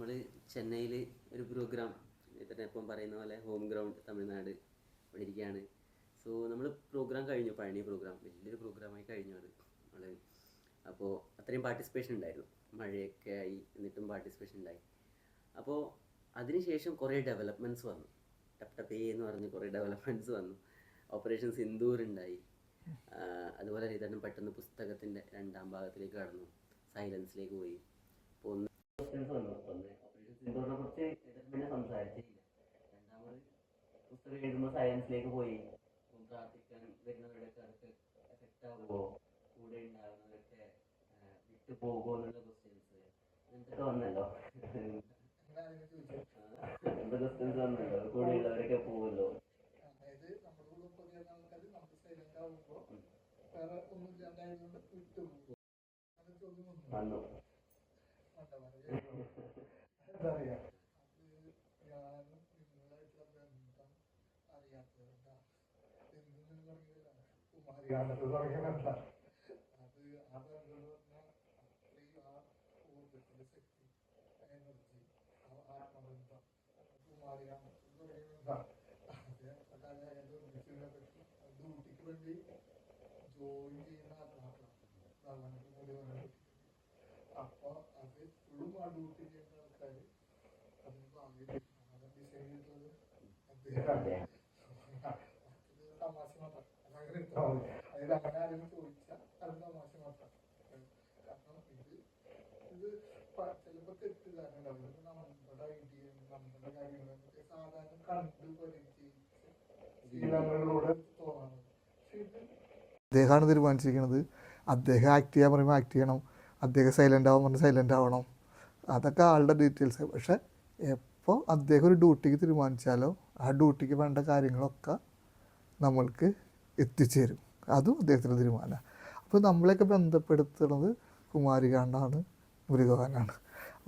നമ്മൾ ചെന്നൈയിൽ ഒരു പ്രോഗ്രാം ഇപ്പം പറയുന്ന പോലെ ഹോം ഗ്രൗണ്ട് തമിഴ്നാട് ഇവിടെ ഇരിക്കുകയാണ് സോ നമ്മൾ പ്രോഗ്രാം കഴിഞ്ഞു പഴനി പ്രോഗ്രാം വലിയൊരു പ്രോഗ്രാമായി കഴിഞ്ഞു അത് നമ്മൾ അപ്പോൾ അത്രയും പാർട്ടിസിപ്പേഷൻ ഉണ്ടായിരുന്നു. മഴയൊക്കെ ആയി എന്നിട്ടും പാർട്ടിസിപ്പേഷൻ ഉണ്ടായി. അപ്പോൾ അതിനുശേഷം കുറേ ഡെവലപ്മെന്റ്സ് വന്നു. ടപ് ടപ്പേ എന്ന് പറഞ്ഞ് കുറേ ഡെവലപ്മെന്റ്സ് വന്നു. ഓപ്പറേഷൻ സിന്ദൂർ ഉണ്ടായി. അതുപോലെ ഇതാണ് പെട്ടെന്ന് പുസ്തകത്തിന്റെ രണ്ടാം ഭാഗത്തിലേക്ക് കടന്നു. സൈലൻസിലേക്ക് പോയി. അപ്പോൾ ക്വസ്റ്റ്യൻസ് വന്നു ഒന്ന് ഓപ്പറേഷൻ കുറിച്ച് പിന്നെ സംസാരിച്ചില്ല. രണ്ടാമത് പുസ്തകം എഴുതുമ്പോൾ സയൻസിലേക്ക് പോയി. പ്രാർത്ഥിക്കാൻ വരുന്നവരുടെ എഫക്റ്റ് ആവുമോ കൂടെ ഉണ്ടാകുന്നവരൊക്കെ വിട്ടു പോകുമോ എന്നുള്ള ക്വസ്റ്റ്യൻസ് അങ്ങനത്തെ വന്നല്ലോ. എന്ത് ക്വസ്റ്റ്യൻസ് വന്നല്ലോ? കൂടെയുള്ളവരൊക്കെ പോകുമല്ലോ അതായത് നമ്മുടെ കൂടെ ആൾക്കാർ സൈലന്റ് വേറെ ഒന്നും ഇല്ലാണ്ടായതുകൊണ്ട് വിട്ടുപോകും അങ്ങനെ ചോദ്യം വന്നു. വന്നു മണ്ടന്മാരെ എന്താ പറയാ അത് ഞാനും നിങ്ങളായിട്ടുള്ള ബന്ധം അറിയാത്തതുകൊണ്ടാ എന്തെങ്കിലും തുടങ്ങിയതല്ല കുമാരികാണ്ടത് തുടങ്ങിയതല്ല അത് ആ ബന്ധം എന്ന് പറഞ്ഞാൽ അത്രയും ആ ഊർജത്തിന്റെ ശക്തി എനർജി ആ ആത്മബന്ധം കുമാരികാണ്ടത് തുടങ്ങിയതാണ് ഡ്യൂട്ടിക്ക് വേണ്ടി ജോയിൻ ചെയ്യുന്ന ആത്മാക്കളാണ് ഭഗവാനൊക്കെ കൂടി വന്നത് അപ്പൊ അത് ആ അദ്ദേഹമാണ് തീരുമാനിച്ചിരിക്കുന്നത് അദ്ദേഹം ആക്ട് ചെയ്യാൻ പറയുമ്പോൾ ആക്ട് ചെയ്യണം. അദ്ദേഹം സൈലന്റ് ആവാൻ പറഞ്ഞാൽ സൈലന്റ് ആവണം. അതൊക്കെ ആളുടെ ഡീറ്റെയിൽസ് പക്ഷെ എപ്പോൾ അദ്ദേഹം ഒരു ഡ്യൂട്ടിക്ക് തീരുമാനിച്ചാലോ ആ ഡ്യൂട്ടിക്ക് വേണ്ട കാര്യങ്ങളൊക്കെ നമ്മൾക്ക് എത്തിച്ചേരും. അതും അദ്ദേഹത്തിന്റെ തീരുമാനമാണ് അപ്പോൾ നമ്മളെയൊക്കെ ബന്ധപ്പെടുത്തുന്നത് കുമാരികാണ്ടാണ് മുരുകവാനാണ്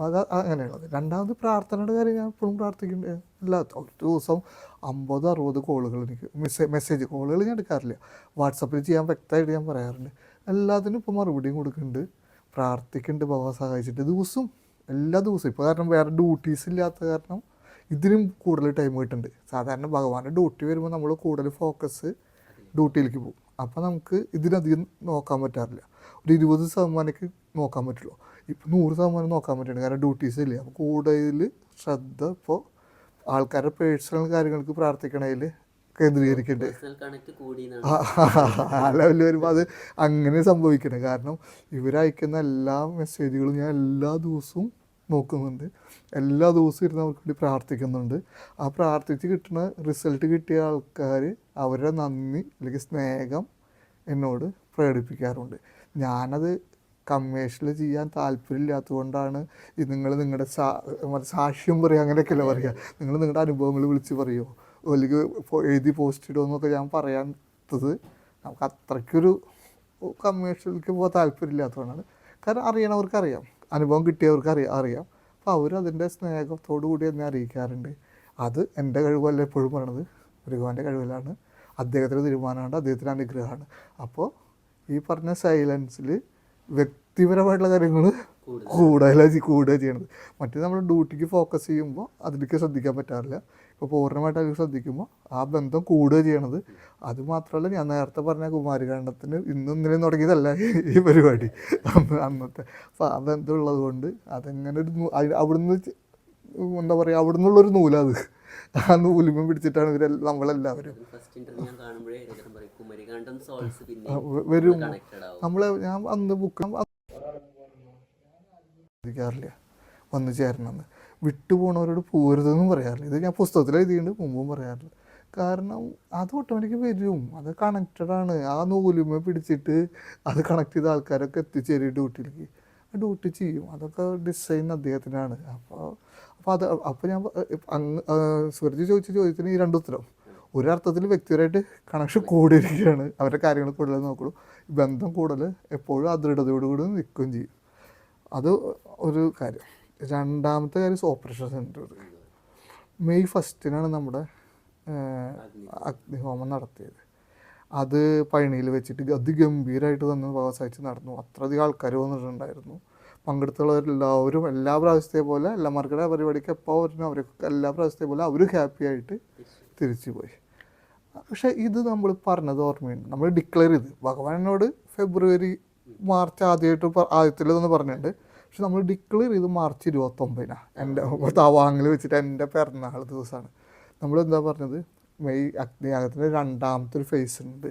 അത് അങ്ങനെയുള്ളത്. രണ്ടാമത് പ്രാർത്ഥനയുടെ കാര്യം ഞാൻ എപ്പോഴും പ്രാർത്ഥിക്കുന്നുണ്ട് എല്ലാ ഒരു ദിവസം അമ്പത് അറുപത് കോളുകൾ എനിക്ക് മെസ്സേജ് മെസ്സേജ് കോളുകൾ ഞാൻ എടുക്കാറില്ല. വാട്സപ്പിൽ ചെയ്യാൻ വ്യക്തമായിട്ട് ഞാൻ പറയാറുണ്ട്. എല്ലാത്തിനും ഇപ്പോൾ മറുപടിയും കൊടുക്കുന്നുണ്ട്. പ്രാർത്ഥിക്കുന്നുണ്ട് ഭഗവാൻ സഹായിച്ചിട്ട്. ദിവസവും എല്ലാ ദിവസവും. ഇപ്പോൾ കാരണം വേറെ ഡ്യൂട്ടീസ് ഇല്ലാത്ത കാരണം ഇതിനും കൂടുതൽ ടൈം കിട്ടുന്നുണ്ട് സാധാരണ ഭഗവാന്റെ ഡ്യൂട്ടി വരുമ്പോൾ നമ്മൾ കൂടുതൽ ഫോക്കസ് ഡ്യൂട്ടിയിലേക്ക് പോകും. അപ്പോൾ നമുക്ക് ഇതിനധികം നോക്കാൻ പറ്റാറില്ല. ഒരു ഇരുപത് ശതമാനമൊക്കെ നോക്കാൻ പറ്റുള്ളൂ. ഇപ്പോൾ നൂറ് ശതമാനം നോക്കാൻ പറ്റുന്നുണ്ട് കാരണം ഡ്യൂട്ടീസ് ഇല്ല. അപ്പോൾ കൂടുതൽ ശ്രദ്ധ ഇപ്പോൾ ആൾക്കാരുടെ പേഴ്സണൽ കാര്യങ്ങൾക്ക് പ്രാർത്ഥിക്കണതിൽ കൂടി ആ ലെവലിൽ വരുമ്പോൾ അത് അങ്ങനെ സംഭവിക്കണം. കാരണം ഇവരയക്കുന്ന എല്ലാ മെസ്സേജുകളും ഞാൻ എല്ലാ ദിവസവും നോക്കുന്നുണ്ട്. എല്ലാ ദിവസവും ഇരുന്ന് അവർക്ക് വേണ്ടി പ്രാർത്ഥിക്കുന്നുണ്ട്. ആ പ്രാർത്ഥിച്ച് കിട്ടുന്ന റിസൾട്ട് കിട്ടിയ ആൾക്കാർ അവരുടെ നന്ദി അല്ലെങ്കിൽ സ്നേഹം എന്നോട് പ്രകടിപ്പിക്കാറുണ്ട്. ഞാനത് കമ്മേഷനിൽ ചെയ്യാൻ താല്പര്യമില്ലാത്തതുകൊണ്ടാണ് ഇത് നിങ്ങൾ നിങ്ങളുടെ സാ സാക്ഷ്യം പറയുക അങ്ങനെയൊക്കെയല്ലേ പറയുക നിങ്ങൾ നിങ്ങളുടെ അനുഭവങ്ങൾ വിളിച്ച് പറയുമോ അല്ലെങ്കിൽ എഴുതി പോസ്റ്റ് ഇടുമോ എന്നൊക്കെ ഞാൻ പറയാത്തത് നമുക്ക് അത്രയ്ക്കൊരു കമ്മേഷനിലേക്ക് പോകാൻ താല്പര്യമില്ലാത്തതുകൊണ്ടാണ് കാരണം അറിയണവർക്ക് അറിയാം അനുഭവം കിട്ടിയവർക്ക് അറിയാം. അറിയാം അപ്പോൾ അവരതിന്റെ സ്നേഹത്തോടു കൂടി എന്നെ അറിയിക്കാറുണ്ട്. അത് എന്റെ കഴിവല്ല എപ്പോഴും പറയണത്. ഭഗവാന്റെ കഴിവിലാണ്. അദ്ദേഹത്തിന്റെ തീരുമാനമാണ് അദ്ദേഹത്തിന്റെ അനുഗ്രഹമാണ്. അപ്പോൾ ഈ പറഞ്ഞ സൈലൻസിൽ വ്യക്തിപരമായിട്ടുള്ള കാര്യങ്ങൾ കൂടുതലാണ് കൂടുക ചെയ്യണത്. മറ്റേ നമ്മൾ ഡ്യൂട്ടിക്ക് ഫോക്കസ് ചെയ്യുമ്പോൾ അതിലേക്ക് ശ്രദ്ധിക്കാൻ പറ്റാറില്ല. ഇപ്പോൾ പൂർണമായിട്ട് അതിൽ ശ്രദ്ധിക്കുമ്പോൾ ആ ബന്ധം കൂടുക ചെയ്യണത്. അത് മാത്രമല്ല ഞാൻ നേരത്തെ പറഞ്ഞ കുമാരികാണ്ഡത്തിന് ഇന്നും ഇന്നലെയും തുടങ്ങിയതല്ല ഈ പരിപാടി. അന്ന് അന്നത്തെ അപ്പോൾ ആ ബന്ധം ഉള്ളത് കൊണ്ട് അതെങ്ങനെ ഒരു അവിടുന്ന് എന്താ പറയുക അവിടെ നിന്നുള്ളൊരു നൂലത് ആ നൂലിമ പിടിച്ചിട്ടാണ് ഇവരെ നമ്മളെല്ലാവരും. വരും നമ്മളെ ഞാൻ അന്ന് ബുക്ക് ശ്രദ്ധിക്കാറില്ല വന്നു ചേരണമെന്ന്. വിട്ടുപോണവരോട് പോരുതെന്നും പറയാറില്ല. ഇത് ഞാൻ പുസ്തകത്തിൽ എഴുതിയിട്ടുണ്ട് മുമ്പും പറയാറില്ല. കാരണം അത് ഓട്ടോമാറ്റിക് വരും. അത് കണക്റ്റഡ് ആണ്. ആ നൂലുമ പിടിച്ചിട്ട് അത് കണക്ട് ചെയ്ത ആൾക്കാരൊക്കെ എത്തിച്ചേരും ഡ്യൂട്ടിയിലേക്ക്. ഡ്യൂട്ടി ചെയ്യും. അതൊക്കെ ഡിസൈൻ അദ്ദേഹത്തിനാണ്. അപ്പോൾ അപ്പോൾ അത് അപ്പോൾ ഞാൻ അങ്ങ് സുരജ് ചോദിച്ച ചോദ്യത്തിന് ഈ രണ്ട് ഉത്തരം. ഒരർത്ഥത്തിൽ വ്യക്തിപരമായിട്ട് കണക്ഷൻ കൂടിയിരിക്കുകയാണ്. അവരുടെ കാര്യങ്ങൾ കൂടുതൽ നോക്കുള്ളൂ. ബന്ധം കൂടുതൽ എപ്പോഴും അദൃഢതയോടുകൂടി നിൽക്കുകയും ചെയ്യും. അത് ഒരു കാര്യം. രണ്ടാമത്തെ കാര്യം ഓപ്പറേഷൻ സെന്റർ മെയ് ഫസ്റ്റിനാണ് നമ്മുടെ അഗ്നിഹോമം നടത്തിയത്. അത് പഴനിയിൽ വെച്ചിട്ട് അതിഗംഭീരമായിട്ട് തന്നെ വ്യവസായിച്ച് നടന്നു. അത്രയധികം ആൾക്കാർ വന്നിട്ടുണ്ടായിരുന്നു. പങ്കെടുത്തുള്ളവരെല്ലാവരും എല്ലാ പ്രാവശ്യത്തെ പോലെ എല്ലാ മാർക്കറ്റ് പരിപാടിക്ക് എപ്പോൾ വരുന്നു അവരൊക്കെ എല്ലാ പ്രാവശ്യത്തെ പോലെ അവർ ഹാപ്പി ആയിട്ട് തിരിച്ചു പോയി പക്ഷേ ഇത് നമ്മൾ പറഞ്ഞത് ഓർമ്മയുണ്ട്. നമ്മൾ ഡിക്ലെയർ ചെയ്ത്. ഭഗവാനോട് ഫെബ്രുവരി മാർച്ച് ആദ്യമായിട്ട് ആദ്യത്തിലെന്ന് പറഞ്ഞിട്ടുണ്ട്. പക്ഷെ നമ്മൾ ഡിക്ലെയർ ചെയ്ത് മാർച്ച് ഇരുപത്തൊമ്പതിനാണ് എന്റെ തവാങ്ങിൽ വെച്ചിട്ട് എന്റെ പിറന്നാൾ ദിവസമാണ് നമ്മൾ എന്താ പറഞ്ഞത്? മെയ് അഗ്നിയാഗത്തിന്റെ രണ്ടാമത്തെ ഒരു ഫേസ് ഉണ്ട്.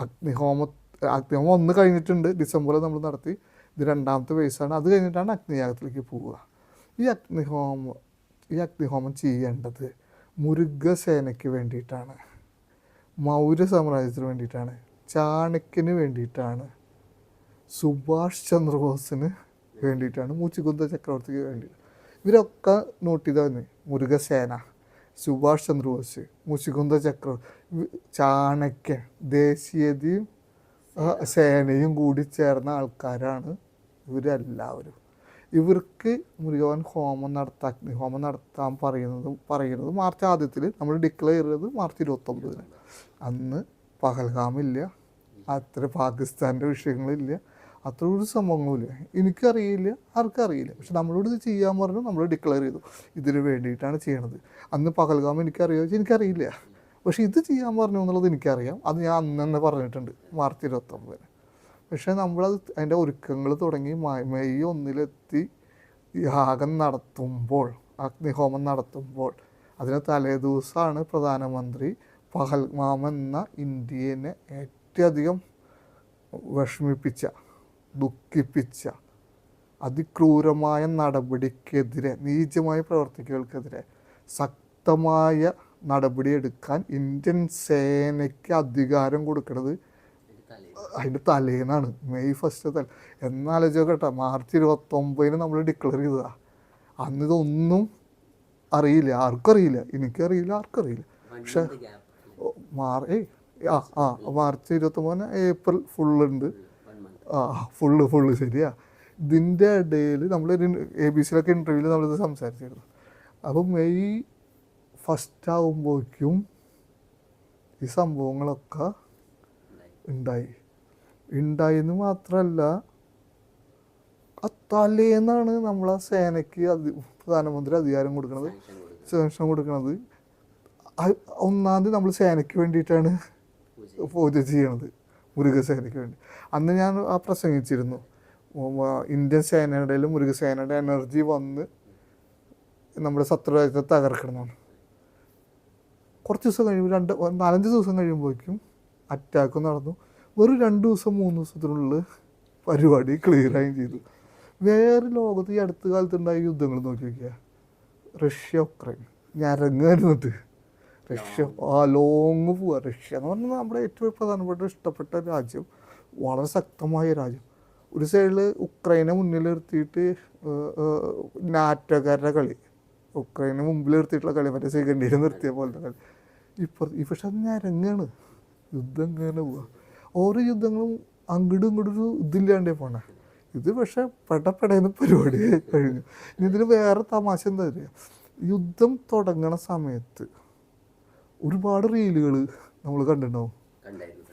അഗ്നിഹോമ അഗ്നിഹോമം ഒന്ന് കഴിഞ്ഞിട്ടുണ്ട്. ഡിസംബറിൽ നമ്മൾ നടത്തി. ഇത് രണ്ടാമത്തെ ഫേസാണ് അത് കഴിഞ്ഞിട്ടാണ് അഗ്നിയാഗത്തിലേക്ക് പോവുക. ഈ അഗ്നിഹോമം ഈ അഗ്നിഹോമം ചെയ്യേണ്ടത് മുരുഗസേനയ്ക്ക് വേണ്ടിയിട്ടാണ്. മൗര്യ സാമ്രാജ്യത്തിന് വേണ്ടിയിട്ടാണ്. ചാണക്യന് വേണ്ടിയിട്ടാണ്. സുഭാഷ് ചന്ദ്രബോസിന് വേണ്ടിയിട്ടാണ് മൂച്ചിക്കുന്ത ചക്രവർത്തിക്ക് വേണ്ടിയിട്ട്. ഇവരൊക്കെ നോട്ട് ചെയ്താൽ മുരുകസേന സുഭാഷ് ചന്ദ്രബോസ് മുച്ചിക്കുന്ത ചക്രവർത്തി ചാണക്യ ദേശീയതയും സേനയും കൂടി ചേർന്ന ആൾക്കാരാണ് ഇവരെല്ലാവരും. ഇവർക്ക് മുരുകവൻ ഹോമം നടത്താൻ ഹോമം നടത്താൻ പറയുന്നതും പറയുന്നത് മാർച്ച് ആദ്യത്തിൽ നമ്മൾ ഡിക്ലെയർ ചെയ്തത് മാർച്ച് ഇരുപത്തൊമ്പതിന്. അന്ന് പഹൽഗാമില്ല. അത്ര പാകിസ്ഥാന്റെ വിഷയങ്ങളില്ല. അത്ര ഒരു സംഭവങ്ങളുമില്ല. എനിക്കറിയില്ല ആർക്കും അറിയില്ല പക്ഷെ നമ്മളോട് ഇത് ചെയ്യാൻ പറഞ്ഞു നമ്മൾ ഡിക്ലെയർ ചെയ്തു. ഇതിന് വേണ്ടിയിട്ടാണ് ചെയ്യണത്. അന്ന് പകൽഗാം എനിക്കറിയോ? എനിക്കറിയില്ല. പക്ഷെ ഇത് ചെയ്യാൻ പറഞ്ഞു എന്നുള്ളത് എനിക്കറിയാം. അത് ഞാൻ അന്ന് തന്നെ പറഞ്ഞിട്ടുണ്ട് മാർച്ച് ഇരുപത്തൊമ്പതിന്. പക്ഷേ നമ്മളത് അതിന്റെ ഒരുക്കങ്ങൾ തുടങ്ങി മെയ് ഒന്നിലെത്തി യാഗം നടത്തുമ്പോൾ അഗ്നിഹോമം നടത്തുമ്പോൾ അതിന് തലേ ദിവസമാണ് പ്രധാനമന്ത്രി പഹൽമാം എന്ന ഇന്ത്യനെ ഏറ്റവും അധികം വിഷമിപ്പിച്ച ദുഃഖിപ്പിച്ച അതിക്രൂരമായ നടപടിക്കെതിരെ നീചമായ പ്രവർത്തികൾക്കെതിരെ ശക്തമായ നടപടിയെടുക്കാൻ ഇന്ത്യൻ സേനയ്ക്ക് അധികാരം കൊടുക്കുന്നത് അതിന്റെ തലേന്നാണ്. മെയ് ഫസ്റ്റ് തല. എന്നാലോചിക്കട്ടെ മാർച്ച് ഇരുപത്തൊമ്പതിന് നമ്മൾ ഡിക്ലെയർ ചെയ്തതാ. അന്ന് ഇതൊന്നും അറിയില്ല. ആർക്കും അറിയില്ല. എനിക്കറിയില്ല ആർക്കും അറിയില്ല. പക്ഷെ മാർ ഏ ആ ആ മാർച്ച് ഇരുപത്തൊമ്പതിന് ഏപ്രിൽ ഫുള്ളുണ്ട് ആ ഫുള്ള് ഫുള്ള് ശരിയാ. ഇതിന്റെ ഇടയിൽ നമ്മളൊരു എ ബി സിയിലൊക്കെ ഇന്റർവ്യൂവിൽ നമ്മളിത് സംസാരിച്ചിരുന്നു. അപ്പം മെയ് ഫസ്റ്റ് ആകുമ്പോഴേക്കും ഈ സംഭവങ്ങളൊക്കെ ഉണ്ടായി. ഉണ്ടായി ഉണ്ടായിന്ന് മാത്രമല്ല അത്താലേന്നാണ് തലേന്നാണ് നമ്മളെ സേനയ്ക്ക് അധി പ്രധാനമന്ത്രി അധികാരം കൊടുക്കുന്നത് സാങ്ഷൻ കൊടുക്കുന്നത് ഒന്നാമത് ഒന്നാം തീയതി നമ്മൾ സേനയ്ക്ക് വേണ്ടിയിട്ടാണ് പൂജ ചെയ്യണത്. മുരുകസേനയ്ക്ക് വേണ്ടി അന്ന് ഞാൻ ആ പ്രസംഗിച്ചിരുന്നു. ഇന്ത്യൻ സേനയുടെ മുരുകസേനയുടെ എനർജി വന്ന് നമ്മുടെ ശത്രുരാജ്യത്തെ തകർക്കണമെന്നാണ്. കുറച്ച് ദിവസം കഴിയുമ്പോൾ രണ്ട് നാലഞ്ച് ദിവസം കഴിയുമ്പോഴേക്കും അറ്റാക്ക് നടന്നു. വെറും രണ്ട് ദിവസം മൂന്ന് ദിവസത്തിനുള്ളിൽ പരിപാടി ക്ലിയറായും ചെയ്തു. വേറെ ലോകത്ത് ഈ അടുത്ത കാലത്തുണ്ടായ യുദ്ധങ്ങൾ നോക്കി നോക്കിയാൽ റഷ്യ ഉക്രൈൻ. ഞരങ്ങായിരുന്നിട്ട് റഷ്യ ആ ലോങ് പോവുക റഷ്യ എന്ന് പറഞ്ഞാൽ നമ്മുടെ ഏറ്റവും പ്രധാനപ്പെട്ട ഇഷ്ടപ്പെട്ട രാജ്യം. വളരെ ശക്തമായ രാജ്യം. ഒരു സൈഡിൽ ഉക്രൈനെ മുന്നിൽ നിർത്തിയിട്ട് നാറ്റോക്കാരുടെ കളി. ഉക്രൈനെ മുമ്പിൽ നിർത്തിയിട്ടുള്ള കളി. മറ്റേ സെക്കൻഡിൽ നിർത്തിയ പോലത്തെ കളി. ഇപ്പം ഈ പക്ഷെ അത് ഞരങ്ങാണ്. യുദ്ധം ഇങ്ങനെ പോവുക ഓരോ യുദ്ധങ്ങളും അങ്ങോട്ടും ഇങ്ങോട്ടും ഒരു ഇതില്ലാണ്ടേ പോണേ. ഇത് പക്ഷേ പെടപ്പെടയുന്ന പരിപാടി കഴിഞ്ഞു. ഇനി ഇതിന് വേറെ തമാശ എന്താ പറയുക യുദ്ധം തുടങ്ങണ സമയത്ത് ഒരുപാട് റീലുകൾ നമ്മൾ കണ്ടിട്ടുണ്ടാവും.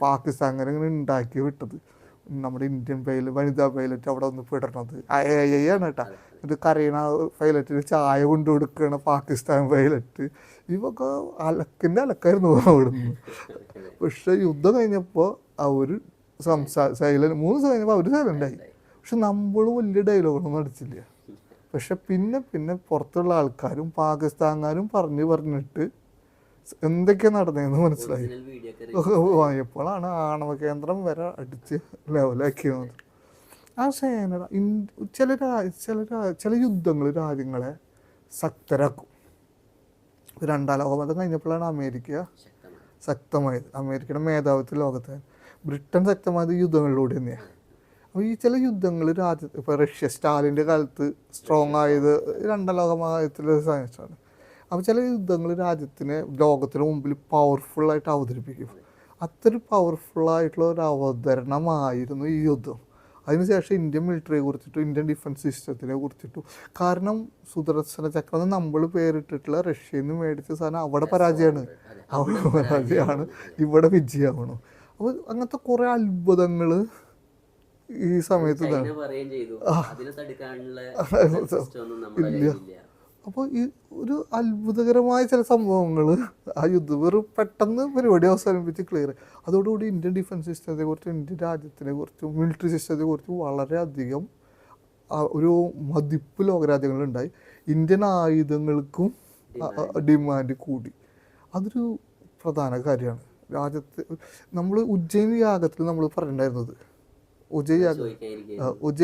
പാകിസ്ഥാൻ അങ്ങനെ ഇങ്ങനെ ഉണ്ടാക്കി വിട്ടത്. നമ്മുടെ ഇന്ത്യൻ പൈലറ്റ് വനിതാ പൈലറ്റ് അവിടെ ഒന്ന് പിടണത്. ഐ ആണ് കേട്ടാ. ഇത് കരയണ പൈലറ്റിന് ചായ കൊണ്ടു കൊടുക്കണ പാകിസ്ഥാൻ പൈലറ്റ് ഇവൊക്കെ അലക്കിന്റെ അലക്കായിരുന്നു അവിടുന്ന്. പക്ഷെ യുദ്ധം കഴിഞ്ഞപ്പോൾ അവർ സംസാ സൈല മൂന്ന് ദിവസം കഴിഞ്ഞപ്പോൾ അവർ സൈലന്റായി പക്ഷെ നമ്മൾ വലിയ ഡയലോഗൊന്നും അടിച്ചില്ല പക്ഷെ പിന്നെ പിന്നെ പുറത്തുള്ള ആൾക്കാരും പാകിസ്ഥാൻകാരും പറഞ്ഞു പറഞ്ഞിട്ട് എന്തൊക്കെയാ നടന്നതെന്ന് മനസ്സിലായി. വാങ്ങിയപ്പോഴാണ് ആണവ കേന്ദ്രം വരെ അടിച്ച് ലെവലാക്കിയത് ആ സേന ചില ചില ചില യുദ്ധങ്ങൾ രാജ്യങ്ങളെ ശക്തരാക്കും രണ്ടാം ലോകമതം കഴിഞ്ഞപ്പോഴാണ് അമേരിക്ക ശക്തമായത്. അമേരിക്കയുടെ മേധാവിത്വ ലോകത്ത്. ബ്രിട്ടൻ ശക്തമായത് യുദ്ധങ്ങളിലൂടെ തന്നെയാണ് അപ്പോൾ ഈ ചില യുദ്ധങ്ങൾ രാജ്യത്ത് ഇപ്പോൾ റഷ്യ സ്റ്റാലിന്റെ കാലത്ത് സ്ട്രോങ് ആയത് രണ്ടാം ലോകമഹായുദ്ധത്തിലെ സയൻസാണ് അപ്പോൾ ചില യുദ്ധങ്ങൾ രാജ്യത്തിനെ ലോകത്തിന് മുമ്പിൽ പവർഫുള്ളായിട്ട് അവതരിപ്പിക്കും. അത്ര പവർഫുള്ളായിട്ടുള്ള ഒരു അവതരണമായിരുന്നു ഈ യുദ്ധം. അതിനുശേഷം ഇന്ത്യൻ മിലിറ്ററിയെ കുറിച്ചിട്ടും ഇന്ത്യൻ ഡിഫൻസ് സിസ്റ്റത്തിനെ കുറിച്ചിട്ടും കാരണം സുദർശന ചക്രം നമ്മൾ പേരിട്ടിട്ടുള്ള റഷ്യയിൽ നിന്ന് മേടിച്ച സാധനം അവിടെ പരാജയമാണ്. അവിടെ പരാജയമാണ്. ഇവിടെ വിജയമാണ്. അപ്പോൾ അങ്ങനത്തെ കുറേ അത്ഭുതങ്ങൾ ഈ സമയത്ത് ഇതാണ് അപ്പോൾ ഈ ഒരു അത്ഭുതകരമായ ചില സംഭവങ്ങൾ ആ യുദ്ധം വെറും പെട്ടെന്ന് പരിപാടി അവസാനിപ്പിച്ച് ക്ലിയർ അതോടുകൂടി ഇന്ത്യൻ ഡിഫൻസ് സിസ്റ്റത്തെ കുറിച്ചും ഇന്ത്യൻ രാജ്യത്തിനെ കുറിച്ചും മിലിറ്ററി സിസ്റ്റത്തെ കുറിച്ചും വളരെയധികം ഒരു മതിപ്പ് ലോകരാജ്യങ്ങളുണ്ടായി ഇന്ത്യൻ ആയുധങ്ങൾക്കും ഡിമാൻഡ് കൂടി. അതൊരു പ്രധാന കാര്യമാണ്. രാജ്യത്ത് നമ്മൾ ഉജ്ജയിൻ യാഗത്തിൽ നമ്മൾ പറഞ്ഞിട്ടുണ്ടായിരുന്നത് ഉജ്ജയ് യാഗം ചോദിക്കാതിരിക്കുക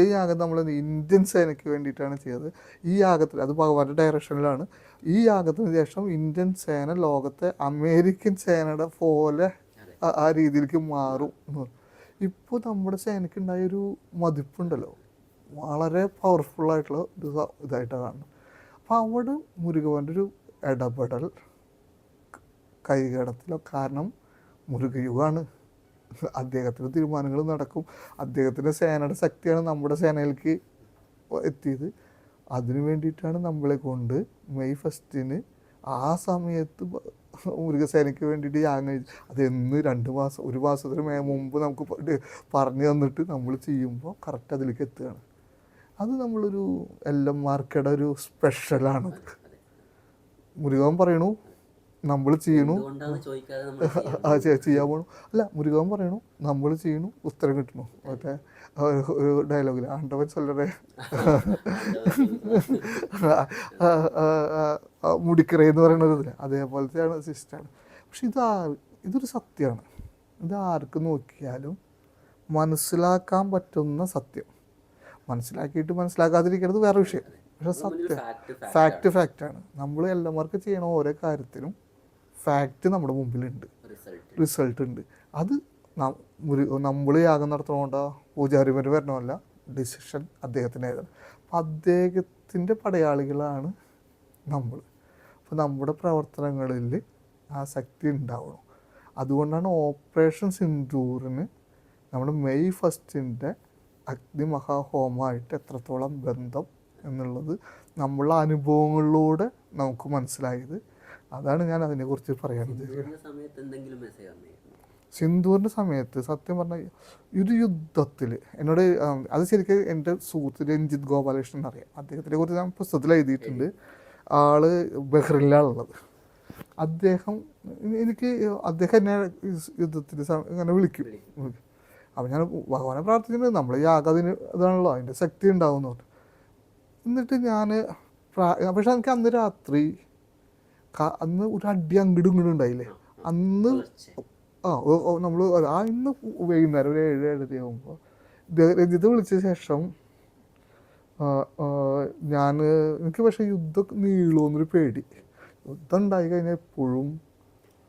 യാഗം നമ്മൾ ഇന്ത്യൻ സേനയ്ക്ക് വേണ്ടിയിട്ടാണ് ചെയ്തത്. ഈ യാഗത്തിൽ അത് ഭഗവാന്റെ ഡയറക്ഷനിലാണ് ഈ യാഗത്തിന് ശേഷം ഇന്ത്യൻ സേന ലോകത്തെ അമേരിക്കൻ സേനയുടെ പോലെ ആ- രീതിയിലേക്ക് മാറും എന്ന്. ഇപ്പോൾ നമ്മുടെ സേനയ്ക്ക് ഉണ്ടായൊരു മതിപ്പുണ്ടല്ലോ. വളരെ പവർഫുൾ ആയിട്ടുള്ള ഒരു ഇതായിട്ടാണ് കാണുന്നത്. അപ്പോൾ അവിടെ മുരുകവന്റെ ഒരു ഇടപെടൽ കൈകടത്തിലോ കാരണം മുരുകയുഗമാണ്. അദ്ദേഹത്തിന്റെ തീരുമാനങ്ങൾ നടക്കും. അദ്ദേഹത്തിന്റെ സേനയുടെ ശക്തിയാണ് നമ്മുടെ സേനയിലേക്ക് എത്തിയത്. അതിനു വേണ്ടിയിട്ടാണ് നമ്മളെ കൊണ്ട് മെയ് ഫസ്റ്റിന് ആ സമയത്ത് മൃഗസേനയ്ക്ക് വേണ്ടിയിട്ട് ഞാൻ അതെന്ന് രണ്ട് മാസം ഒരു മാസത്തിന് മേ മുമ്പ് നമുക്ക് പറഞ്ഞു തന്നിട്ട് നമ്മൾ ചെയ്യുമ്പോൾ കറക്റ്റ് അതിലേക്ക് എത്തുകയാണ്. അത് നമ്മളൊരു എല്ലാം മാർക്കയുടെ ഒരു സ്പെഷ്യലാണ് മുരുകൻ പറയണു നമ്മൾ ചെയ്യണു. ആ ചെയ്യാൻ പോണു. അല്ല മുരുകൻ പറയണു നമ്മൾ ചെയ്യണു ഉത്തരം കിട്ടണു. മറ്റേ ഒരു- ഡയലോഗിൽ ആണ്ടവൻ ചൊല്ലറേ മുടിക്കറ എന്ന് പറയുന്നത് അതേപോലത്തെയാണ് സിസ്റ്റാണ് പക്ഷെ ഇത് ഇതൊരു സത്യമാണ് ഇത് ആർക്ക് നോക്കിയാലും മനസ്സിലാക്കാൻ പറ്റുന്ന സത്യം. മനസ്സിലാക്കിയിട്ട് മനസ്സിലാക്കാതിരിക്കുന്നത് വേറെ വിഷയം. പക്ഷെ സത്യം. ഫാക്റ്റ് ഫാക്റ്റാണ് നമ്മൾ എല്ലാവർക്കും ചെയ്യണ ഓരോ കാര്യത്തിനും ഫാക്റ്റ് നമ്മുടെ മുമ്പിലുണ്ട്. റിസൾട്ട് ഉണ്ട്. അത് നമ്മൾ യാഗം നടത്തണോണ്ട? പൂജാരിമാർ വരണമല്ല ഡിസിഷൻ അദ്ദേഹത്തിന്റെതാണ്. അപ്പം അദ്ദേഹത്തിന്റെ പടയാളികളാണ് നമ്മൾ അപ്പോൾ നമ്മുടെ പ്രവർത്തനങ്ങളിൽ ആ ശക്തി ഉണ്ടാവണം. അതുകൊണ്ടാണ് ഓപ്പറേഷൻ സിന്ദൂറിന് നമ്മുടെ മെയ് ഫസ്റ്റിന്റെ അഗ്നിമഹാഹോമമായിട്ട് എത്രത്തോളം ബന്ധം എന്നുള്ളത് നമ്മളുടെ അനുഭവങ്ങളിലൂടെ നമുക്ക് മനസ്സിലായത്. അതാണ് ഞാൻ അതിനെക്കുറിച്ച് പറയുന്നത് സിന്ദൂറിന്റെ സമയത്ത് സത്യം പറഞ്ഞാൽ ഒരു യുദ്ധത്തിൽ എന്നോട് അത് ശരിക്കും എന്റെ സുഹൃത്ത് രഞ്ജിത്ത് ഗോപാലകൃഷ്ണൻ അറിയാം അദ്ദേഹത്തിനെ കുറിച്ച് ഞാൻ പുസ്തകത്തിൽ എഴുതിയിട്ടുണ്ട്. ആൾ ബഹ്റിനിലാണുള്ളത്. അദ്ദേഹം എനിക്ക് അദ്ദേഹം എന്നെ യുദ്ധത്തിന് ഇങ്ങനെ വിളിക്കും. അപ്പം ഞാൻ ഭഗവാനെ പ്രാർത്ഥിച്ചിട്ടുണ്ട്. നമ്മൾ യാഗതിന് ഇതാണല്ലോ അതിന്റെ ശക്തി ഉണ്ടാകുന്നു എന്ന് എന്നിട്ട് ഞാൻ പക്ഷെ എനിക്ക് അന്ന് രാത്രി അന്ന് ഒരു അടി അങ്ങോട്ടും ഇങ്ങോട്ടും ഉണ്ടായില്ലേ? അന്ന് ആ നമ്മൾ ആ ഇന്ന് വൈകുന്നേരം ഒരു ഏഴ് ഏഴര ആകുമ്പോൾ രഞ്ജിത്ത് വിളിച്ച ശേഷം ഞാൻ എനിക്ക് പക്ഷേ യുദ്ധം നീളുമെന്നൊരു പേടി. യുദ്ധം ഉണ്ടായി കഴിഞ്ഞാൽ എപ്പോഴും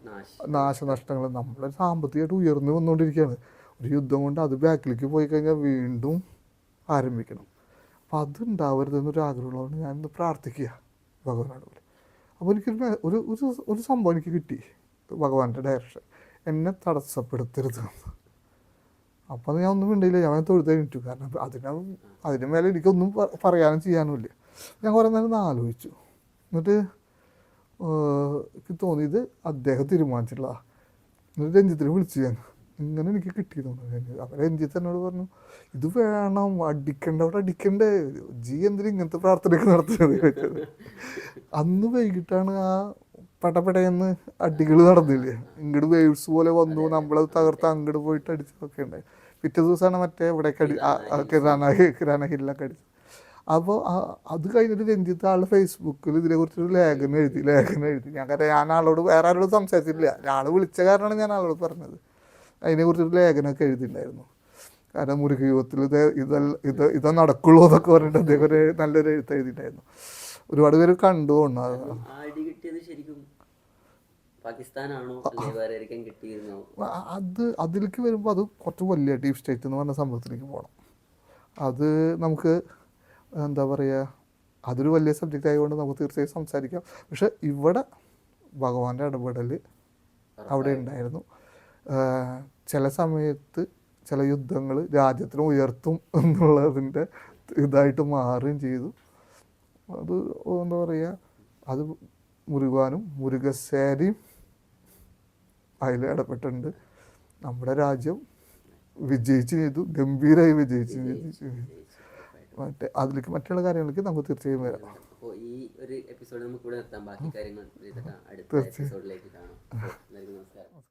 നാശം. നാശനഷ്ടങ്ങൾ നമ്മൾ സാമ്പത്തികമായിട്ട് ഉയർന്നു വന്നുകൊണ്ടിരിക്കുകയാണ് ഒരു യുദ്ധം കൊണ്ട് അത് ബാക്കിലേക്ക് പോയി കഴിഞ്ഞാൽ വീണ്ടും ആരംഭിക്കണം. അപ്പം അത് ഉണ്ടാവരുതെന്നൊരു ആഗ്രഹമുള്ളതുകൊണ്ട് ഞാനിന്ന് പ്രാർത്ഥിക്കുക. ഭഗവാനോട്. അപ്പോൾ എനിക്കൊരു ഒരു ഒരു ഒരു സംഭവം എനിക്ക് കിട്ടി. ഭഗവാന്റെ ഡയറക്ഷൻ എന്നെ തടസ്സപ്പെടുത്തരുത് അപ്പോൾ ഞാൻ ഒന്നും മിണ്ടിയില്ല. ഞാൻ തൊഴുത് കഴിഞ്ഞിട്ടു. കാരണം അതിന് അതിന് മേലെ എനിക്കൊന്നും പറയാനും ചെയ്യാനുമില്ല. ഞാൻ കുറേ നേരം ആലോചിച്ചു. എന്നിട്ട് എനിക്ക് തോന്നിയത് അദ്ദേഹം തീരുമാനിച്ചിട്ടുള്ള എന്നിട്ട് രഞ്ജിത്തിനെ വിളിച്ചു ഞാൻ. ഇങ്ങനെ എനിക്ക് കിട്ടിയിരുന്നു അപ്പം രഞ്ജിത്ത് എന്നോട് പറഞ്ഞു ഇത് വേണം അടിക്കണ്ടവിടെ അടിക്കണ്ടേ. ജി എന്തിനും ഇങ്ങനത്തെ പ്രാർത്ഥനയൊക്കെ നടത്തുന്നത്? ചോദിച്ചത്. അന്ന് വൈകിട്ടാണ് ആ പടപടയെന്ന് അടികൾ നടന്നില്ല? ഇങ്ങോട്ട് വേവ്സ് പോലെ വന്നു നമ്മളത് തകർത്ത് അങ്ങോട്ട് പോയിട്ട് അടിച്ചതൊക്കെ ഉണ്ടായി. പിറ്റേ ദിവസമാണ് മറ്റേ ഇവിടേക്ക് അടി കിരാന കിരാനഹിലൊക്കെ അടിച്ചത്. അപ്പോൾ അത് കഴിഞ്ഞിട്ട് രഞ്ജിത്ത് ആൾ ഫേസ്ബുക്കിൽ ഇതിനെക്കുറിച്ചൊരു ലേഖനം എഴുതി ലേഖനം എഴുതി. ഞാൻ കാരണം ഞാൻ ആളോട് വേറെ ആരോട് സംസാരിച്ചിട്ടില്ല. ആൾ വിളിച്ച കാരണമാണ് ഞാൻ ആളോട് പറഞ്ഞത്. അതിനെക്കുറിച്ചൊരു ലേഖനമൊക്കെ എഴുതിയിട്ടുണ്ടായിരുന്നു. കാരണം മുരുക യുഗത്തിൽ ഇത് ഇതല്ല ഇത് ഇത് നടക്കുള്ളൂ എന്നൊക്കെ പറഞ്ഞിട്ട് അദ്ദേഹം ഒരു നല്ലൊരു എഴുത്ത് എഴുതിയിട്ടുണ്ടായിരുന്നു. ഒരുപാട് പേര് കണ്ടു അത് അതിലേക്ക് വരുമ്പോൾ അത് കുറച്ച് വലിയ ഡീപ് സ്റ്റേറ്റ് എന്ന് പറഞ്ഞ സംഭവത്തിലേക്ക് പോകണം അത് നമുക്ക് എന്താ പറയുക അതൊരു വലിയ സബ്ജക്റ്റ് ആയതുകൊണ്ട് നമുക്ക് തീർച്ചയായും സംസാരിക്കാം. പക്ഷെ ഇവിടെ ഭഗവാന്റെ ഇടപെടൽ അവിടെ ഉണ്ടായിരുന്നു. ചില സമയത്ത് ചില യുദ്ധങ്ങൾ രാജ്യത്തിന് ഉയർത്തും എന്നുള്ളതിന്റെ ഇതായിട്ട് മാറുകയും ചെയ്തു. അത് എന്താ പറയുക അത് മുരുകാനും മുരുകശ്ശേരിയും അതിൽ ഇടപെട്ടിട്ടുണ്ട്. നമ്മുടെ രാജ്യം വിജയിച്ച് ചെയ്തു ഗംഭീരമായി വിജയിച്ച് ചെയ്തു. മറ്റേ അതിലേക്ക് മറ്റുള്ള കാര്യങ്ങൾക്ക് നമുക്ക് തീർച്ചയായും വരാം. ഈ ഒരു എപ്പിസോഡ് നമുക്ക് ഇവിടെ നിർത്താം. ബാക്കി കാര്യങ്ങൾ അടുത്ത എപ്പിസോഡിലേക്ക് കാണാം. അപ്പോൾ